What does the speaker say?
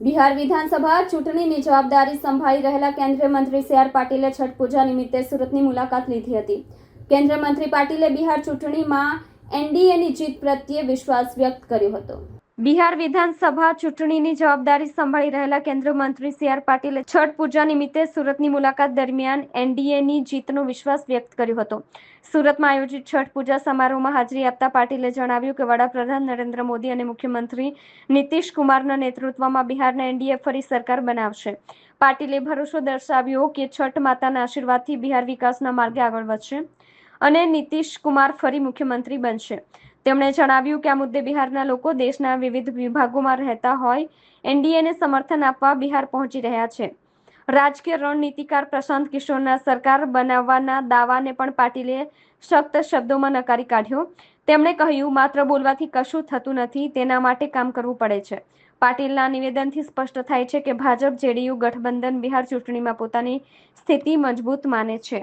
બિહાર વિધાનસભા ચૂંટણીની જવાબદારી સંભાળી રહેલા કેન્દ્રીય મંત્રી સી આર પાટીલે છઠ પૂજા નિમિત્તે સુરતની મુલાકાત લીધી હતી. કેન્દ્રીય મંત્રી પાટીલે બિહાર ચૂંટણીમાં એનડીએની જીત પ્રત્યે વિશ્વાસ વ્યક્ત કર્યો હતો. બિહાર વિધાનસભા ચૂંટણીની જવાબદારી સંભાળી રહેલા કેન્દ્રીય મંત્રી સી આર પાટીલે છઠ પૂજા નિમિત્તે સુરતની મુલાકાત દરમિયાન એનડીએની જીતનો વિશ્વાસ વ્યક્ત કર્યો હતો. સુરતમાં આયોજિત છઠ પૂજા સમારોહમાં હાજરી આપતા પાટીલે જણાવ્યું કે વડાપ્રધાન નરેન્દ્ર મોદી અને મુખ્યમંત્રી નીતિશ કુમારના નેતૃત્વમાં બિહારના એનડીએ ફરી સરકાર બનાવશે. પાટીલે ભરોસો દર્શાવ્યો કે છઠ માતાના આશીર્વાદથી બિહાર વિકાસના માર્ગે આગળ વધશે અને નીતિશ કુમાર ફરી મુખ્યમંત્રી બનશે. તેમણે જણાવ્યું કે આ મુદ્દે બિહારના લોકો દેશના વિવિધ વિભાગોમાં રહેતા હોય, એનડીએને સમર્થન આપવા બિહાર પહોંચી રહ્યા છે. રાજકીય રણનીતિકાર પ્રશાંત કિશોરના સરકાર બનાવવાના દાવાને પણ પાટીલે સખ્ત શબ્દોમાં નકારી કાઢ્યો. તેમણે કહ્યું, માત્ર બોલવાથી કશું થતું નથી, તેના માટે કામ કરવું પડે છે. પાટીલના નિવેદનથી સ્પષ્ટ થાય છે કે ભાજપ જેડીયુ ગઠબંધન બિહાર ચૂંટણીમાં પોતાની સ્થિતિ મજબૂત માને છે.